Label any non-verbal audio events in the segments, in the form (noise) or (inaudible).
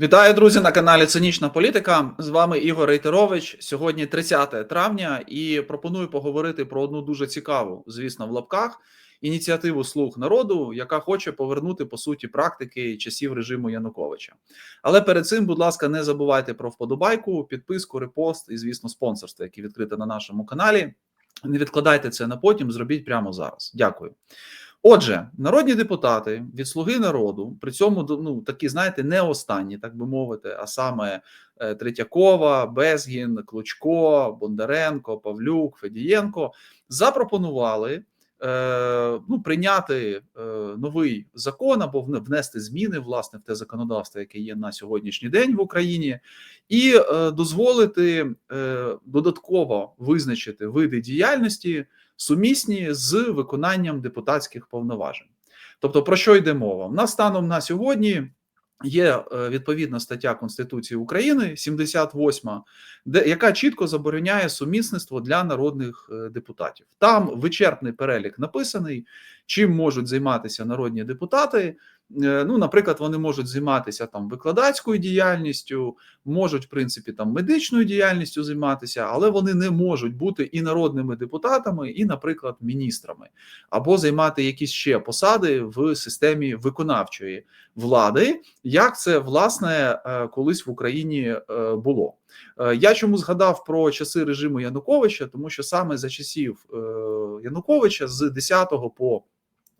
Вітаю, друзі, на каналі Цинічна Політика. З вами Ігор Рейтерович. Сьогодні 30 травня, і пропоную поговорити про одну дуже цікаву, звісно, в лапках ініціативу Слуг народу, яка хоче повернути по суті практики часів режиму Януковича. Але перед цим, будь ласка, не забувайте про вподобайку, підписку, репост і, звісно, спонсорство, яке відкрите на нашому каналі. Не відкладайте це на потім, зробіть прямо зараз. Дякую. Отже, народні депутати від Слуги народу, при цьому ну такі, знаєте, не останні, так би мовити, а саме е, Третьякова, Безгін, Клучко, Бондаренко, Павлюк, Федієнко запропонували е, ну, прийняти е, новий закон або внести зміни власне в те законодавство, яке є на сьогоднішній день в Україні, і е, дозволити е, додатково визначити види діяльності сумісні з виконанням депутатських повноважень. Тобто, про що йде мова? У нас станом на сьогодні є е, відповідна стаття Конституції України, 78, де яка чітко забороняє сумісництво для народних е, депутатів. Там вичерпний перелік написаний, чим можуть займатися народні депутати. Е, ну, наприклад, вони можуть займатися там викладацькою діяльністю, можуть, в принципі, там медичною діяльністю займатися, але вони не можуть бути і народними депутатами, і, наприклад, міністрами, або займати якісь ще посади в системі виконавчої влади, як це власне е, колись в Україні е, було. Я чому згадав про часи режиму Януковича, тому що саме за часів Януковича з 10 по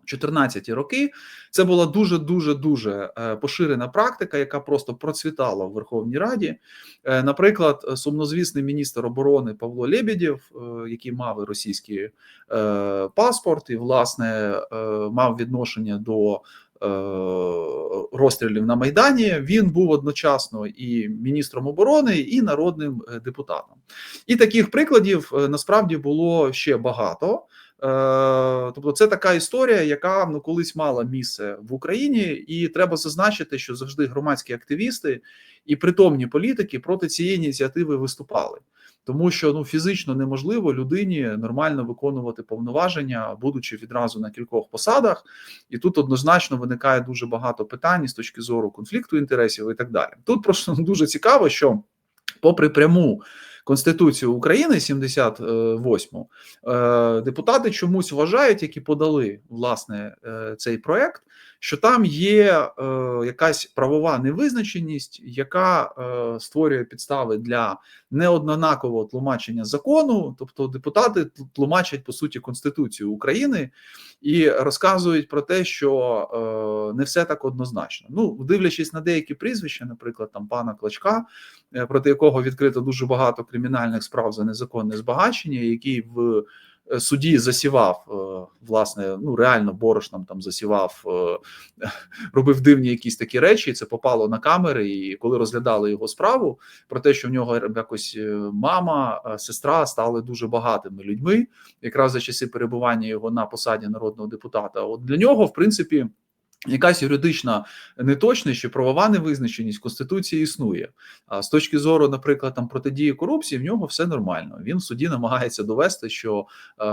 14 роки це була дуже дуже дуже е, поширена практика, яка просто процвітала в Верховній Раді. Е, наприклад, сумнозвісний міністр оборони Павло Лебедєв, е, який мав російський паспорт, і власне мав відношення до. Розстрілів на Майдані він був одночасно і міністром оборони, і народним депутатом. І таких прикладів насправді було ще багато. Е, тобто, це така історія, яка ну колись мала місце в Україні, і треба зазначити, що завжди громадські активісти і притомні політики проти цієї ініціативи виступали, тому що ну фізично неможливо людині нормально виконувати повноваження, будучи відразу на кількох посадах, і тут однозначно виникає дуже багато питань з точки зору конфлікту інтересів і так далі. Тут просто (laughs) дуже цікаво, що попри пряму. Конституцію України 78 е, депутати чомусь вважають, які подали власне е, цей проект, що там є е, якась правова невизначеність, яка створює підстави для неоднакового тлумачення закону, тобто депутати тлумачать по суті Конституцію України і розказують про те, що не все так однозначно. Ну, дивлячись на деякі прізвища, наприклад, там пана Клачка, проти якого відкрито дуже багато кримінальних справ за незаконне збагачення, який в е, суді засівав е, власне, ну реально борошном там засівав, е, (laughs) робив дивні якісь такі речі. Це попало на камери. І коли розглядали його справу про те, що в нього якось мама, сестра стали дуже багатими людьми, якраз за часи перебування його на посаді народного депутата. От для нього, в принципі. Якась юридична неточність чи правова невизначеність конституції існує. А з точки зору, наприклад, там протидії корупції, в нього все нормально. Він в суді намагається довести, що е,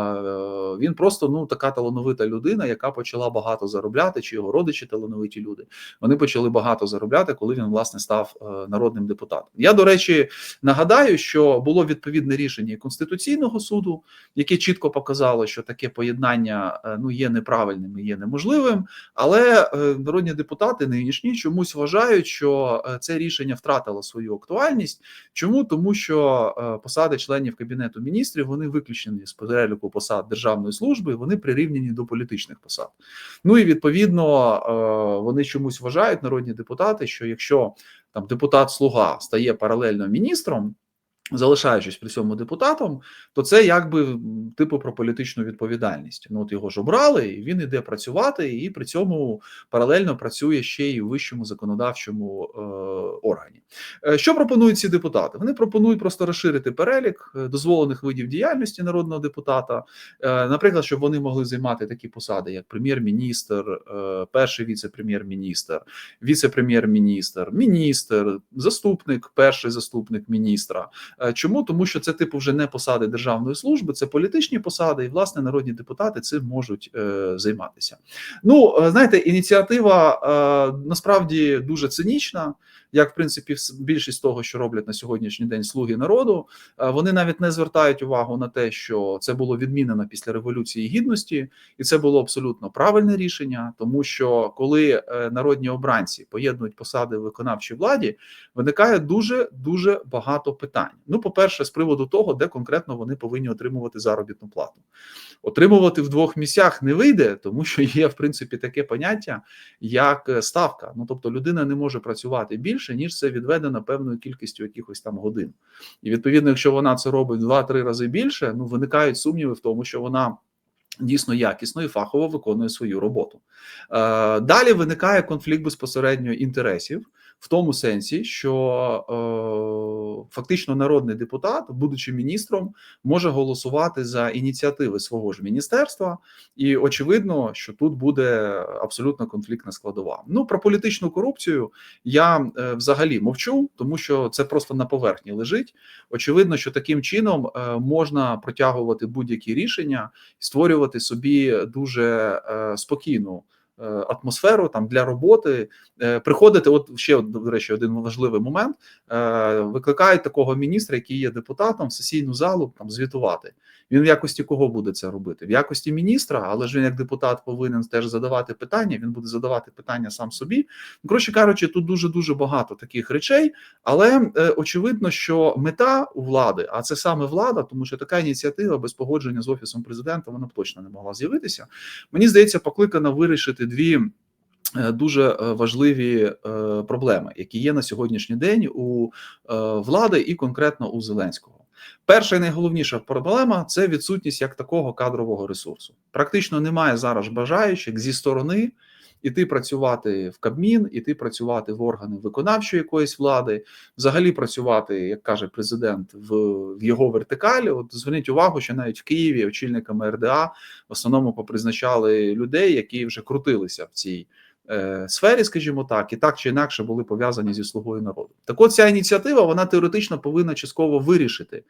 він просто ну така талановита людина, яка почала багато заробляти, чи його родичі талановиті люди. Вони почали багато заробляти, коли він власне став е, народним депутатом. Я до речі нагадаю, що було відповідне рішення конституційного суду, яке чітко показало, що таке поєднання е, ну є неправильним і є неможливим, але Е, народні депутати нинішні чомусь вважають, що е, це рішення втратило свою актуальність. Чому тому, що е, посади членів кабінету міністрів вони виключені з переліку посад державної служби, вони прирівняні до політичних посад. Ну і відповідно вони чомусь вважають народні депутати, що якщо там депутат слуга стає паралельно міністром залишаючись при цьому депутатом, то це якби типу про політичну відповідальність. Ну от його ж обрали, і він іде працювати, і при цьому паралельно працює ще й у вищому законодавчому е, органі. Е, що пропонують ці депутати? Вони пропонують просто розширити перелік е, дозволених видів діяльності народного депутата, е, наприклад, щоб вони могли займати такі посади, як прем'єр-міністр, е, перший віце-прем'єр-міністр, віце-прем'єр-міністр, міністр, заступник, перший заступник міністра. Е, Чому тому, що це типу вже не посади державної служби, це політичні посади, і власне народні депутати цим можуть е, займатися. Ну е, знаєте, ініціатива насправді дуже цинічна. Як в принципі більшість того, що роблять на сьогоднішній день слуги народу, Е, вони навіть не звертають увагу на те, що це було відмінено після революції гідності, і це було абсолютно правильне рішення, тому що коли е, народні обранці поєднують посади в виконавчій владі, виникає дуже дуже багато питань. Ну, по-перше, з приводу того, де конкретно вони повинні отримувати заробітну плату. Отримувати в двох місцях не вийде, тому що є в принципі таке поняття, як е, ставка. Ну тобто, людина не може працювати більше, ніж це відведено певною кількістю якихось там годин. І відповідно, якщо вона це робить в 2-3 рази більше, ну виникають сумніви в тому, що вона. Дійсно якісно і фахово виконує свою роботу. Е, далі виникає конфлікт безпосередньо інтересів в тому сенсі, що е, фактично народний депутат, будучи міністром, може голосувати за ініціативи свого ж міністерства, і очевидно, що тут буде абсолютно конфліктна складова. Ну про політичну корупцію я е, взагалі мовчу, тому що це просто на поверхні лежить. Очевидно, що таким чином е, можна протягувати будь-які рішення, і створювати собі дуже е, спокійну. Е, Атмосферу там для роботи е, приходити. От ще до речі, один важливий момент: е, викликають такого міністра, який є депутатом, в сесійну залу там звітувати. Він в якості кого буде це робити? В якості міністра, але ж він як депутат повинен теж задавати питання. Він буде задавати питання сам собі. Ну, Коротше кажучи, тут дуже дуже багато таких речей, але е, очевидно, що мета у влади, а це саме влада, тому що така ініціатива без погодження з офісом президента вона б точно не могла з'явитися. Мені здається, покликана вирішити дві. е, Дуже е, важливі е, проблеми, які є на сьогоднішній день у влади і конкретно у Зеленського. Перша і найголовніша проблема це відсутність як такого кадрового ресурсу. Практично немає зараз бажаючих зі сторони іти працювати в Кабмін, іти працювати в органи виконавчої якоїсь влади, взагалі працювати, як каже президент, в, в його вертикалі. От зверніть увагу, що навіть в Києві очільниками РДА в основному попризначали людей, які вже крутилися в цій. Е, Сфері, скажімо так, і так чи інакше були пов'язані зі слугою народу. Так, от ця ініціатива вона теоретично повинна частково вирішити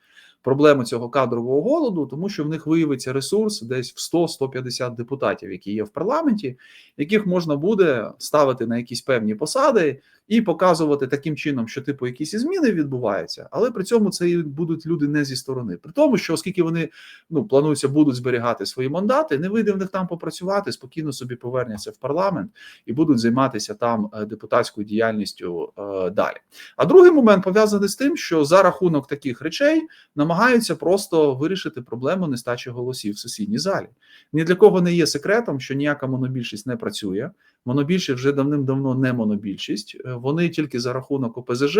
проблему цього кадрового голоду, тому що в них виявиться ресурс десь в 100-150 депутатів, які є в парламенті, яких можна буде ставити на якісь певні посади і показувати таким чином, що типу якісь зміни відбуваються, але при цьому це і будуть люди не зі сторони. При тому, що оскільки вони ну плануються будуть зберігати свої мандати, не вийде в них там попрацювати, спокійно собі повернуться в парламент і будуть займатися там е, депутатською діяльністю е, далі. А другий момент пов'язаний з тим, що за рахунок таких речей намагаються просто вирішити проблему нестачі голосів в сесійній залі. Ні для кого не є секретом, що ніяка монобільшість не працює. Монобільшість вже давним-давно не монобільшість. Е, Вони тільки за рахунок ОПЗЖ.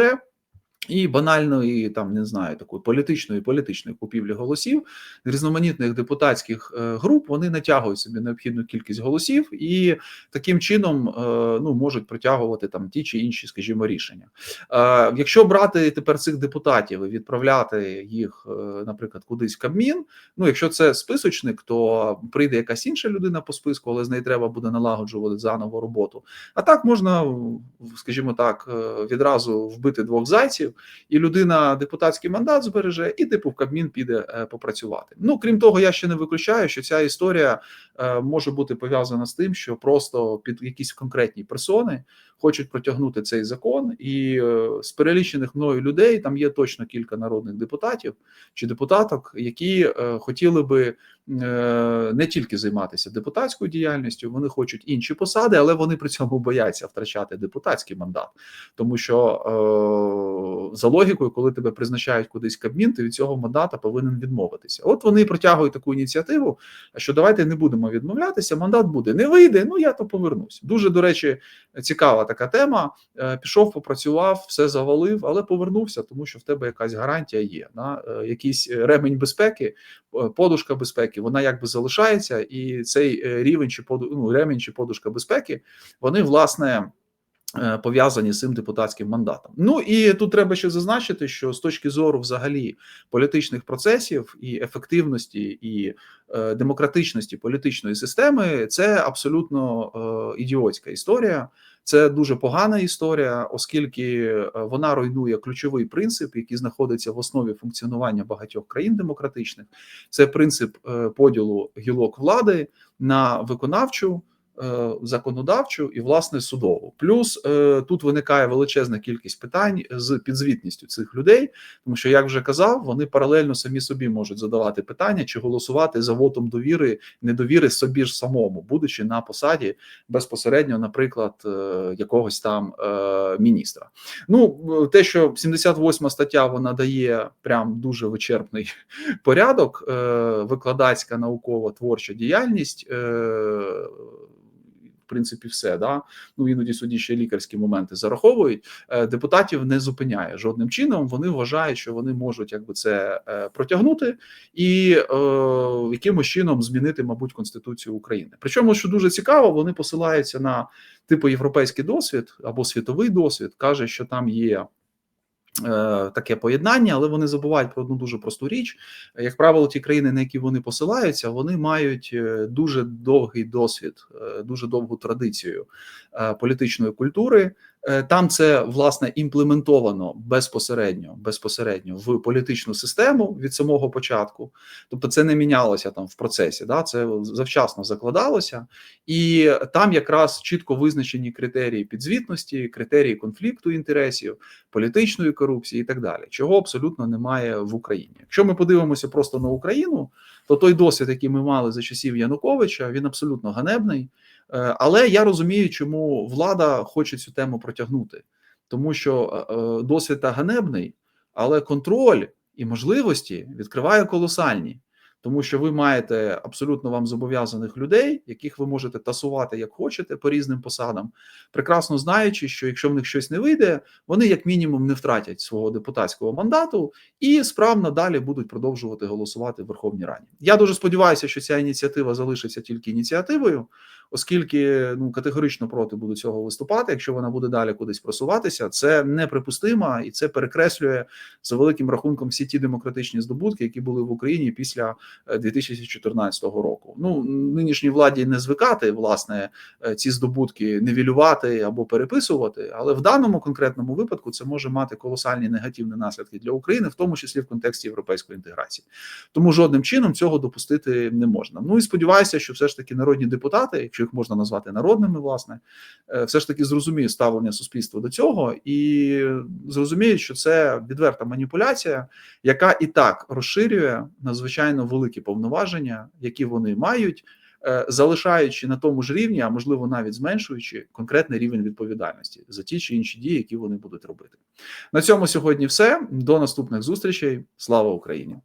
І банальної, там не знаю, такої політичної політичної купівлі голосів різноманітних депутатських е, груп вони натягують собі необхідну кількість голосів і таким чином е, ну можуть протягувати там ті чи інші, скажімо, рішення. Е, Якщо брати тепер цих депутатів і відправляти їх, наприклад, кудись в Кабмін, ну якщо це списочник, то прийде якась інша людина по списку, але з неї треба буде налагоджувати заново роботу. А так можна, скажімо так, відразу вбити двох зайців і людина депутатський мандат збереже, і типу в Кабмін піде е, попрацювати. Ну крім того, я ще не виключаю, що ця історія е, може бути пов'язана з тим, що просто під якісь конкретні персони хочуть протягнути цей закон, і е, з перелічених мною людей там є точно кілька народних депутатів чи депутаток, які хотіли би не тільки займатися депутатською діяльністю, вони хочуть інші посади, але вони при цьому бояться втрачати депутатський мандат, тому що е, за логікою, коли тебе призначають кудись Кабмін, ти від цього мандата повинен відмовитися. От вони протягують таку ініціативу, що давайте не будемо відмовлятися. Мандат буде не вийде. Ну я то повернусь. Дуже до речі, цікава така тема. Е, Пішов, попрацював, все завалив, але повернувся, тому що в тебе якась гарантія є. На е, якийсь ремень безпеки, е, подушка безпеки, вона якби залишається, і цей е, рівень чи поду, ну, ремінь чи подушка безпеки, вони власне. Е, пов'язані з цим депутатським мандатом. Ну і тут треба ще зазначити, що з точки зору взагалі політичних процесів і ефективності і е, демократичності політичної системи, це абсолютно е, ідіотська історія. Це дуже погана історія, оскільки е, вона руйнує ключовий принцип, який знаходиться в основі функціонування багатьох країн демократичних. Це принцип е, поділу гілок влади на виконавчу. Е, Законодавчу і власне судову, плюс е, тут виникає величезна кількість питань з підзвітністю цих людей, тому що як вже казав, вони паралельно самі собі можуть задавати питання чи голосувати за вотом довіри, недовіри собі ж самому, будучи на посаді безпосередньо, наприклад, е, якогось там міністра. Ну те, що 78 стаття вона дає прям дуже вичерпний порядок, викладацька наукова творча діяльність. В принципі, все да. Ну іноді суді ще лікарські моменти зараховують. Е, Депутатів не зупиняє жодним чином. Вони вважають, що вони можуть якби це е, протягнути і е, якимось чином змінити, мабуть, конституцію України. Причому, що дуже цікаво, вони посилаються на типу європейський досвід або світовий досвід, каже, що там є. Е, Таке поєднання, але вони забувають про одну дуже просту річ. Як правило, ті країни, на які вони посилаються, вони мають е, дуже довгий досвід, е, дуже довгу традицію політичної культури. Е, Там це власне імплементовано безпосередньо безпосередньо в політичну систему від самого початку. Тобто, це не мінялося там в процесі. Да, це завчасно закладалося, і там якраз чітко визначені критерії підзвітності, критерії конфлікту інтересів, політичної корупції і так далі, чого абсолютно немає в Україні. Якщо ми подивимося просто на Україну, то той досвід, який ми мали за часів Януковича, він абсолютно ганебний. Е, Але я розумію, чому влада хоче цю тему протягнути, тому що е, е, досвід та ганебний, але контроль і можливості відкриває колосальні. Тому що ви маєте абсолютно вам зобов'язаних людей, яких ви можете тасувати як хочете по різним посадам, прекрасно знаючи, що якщо в них щось не вийде, вони як мінімум не втратять свого депутатського мандату і справно далі будуть продовжувати голосувати в Верховній Раді. Я дуже сподіваюся, що ця ініціатива залишиться тільки ініціативою, оскільки ну категорично проти буду цього виступати. Якщо вона буде далі кудись просуватися, це неприпустимо і це перекреслює за великим рахунком всі ті демократичні здобутки, які були в Україні після е, 2014 року. Ну нинішній владі не звикати власне е, ці здобутки нівелювати або переписувати, але в даному конкретному випадку це може мати колосальні негативні наслідки для України, в тому числі в контексті європейської інтеграції. Тому жодним чином цього допустити не можна. Ну і сподіваюся, що все ж таки народні депутати, якщо їх можна назвати народними, власне, е, все ж таки зрозуміють ставлення суспільства до цього і зрозуміють, що це відверта маніпуляція, яка і так розширює надзвичайно великі повноваження, які вони мають. е, Залишаючи на тому ж рівні, а можливо навіть зменшуючи конкретний рівень відповідальності за ті чи інші дії, які вони будуть робити. На цьому сьогодні все. До наступних зустрічей. Слава Україні!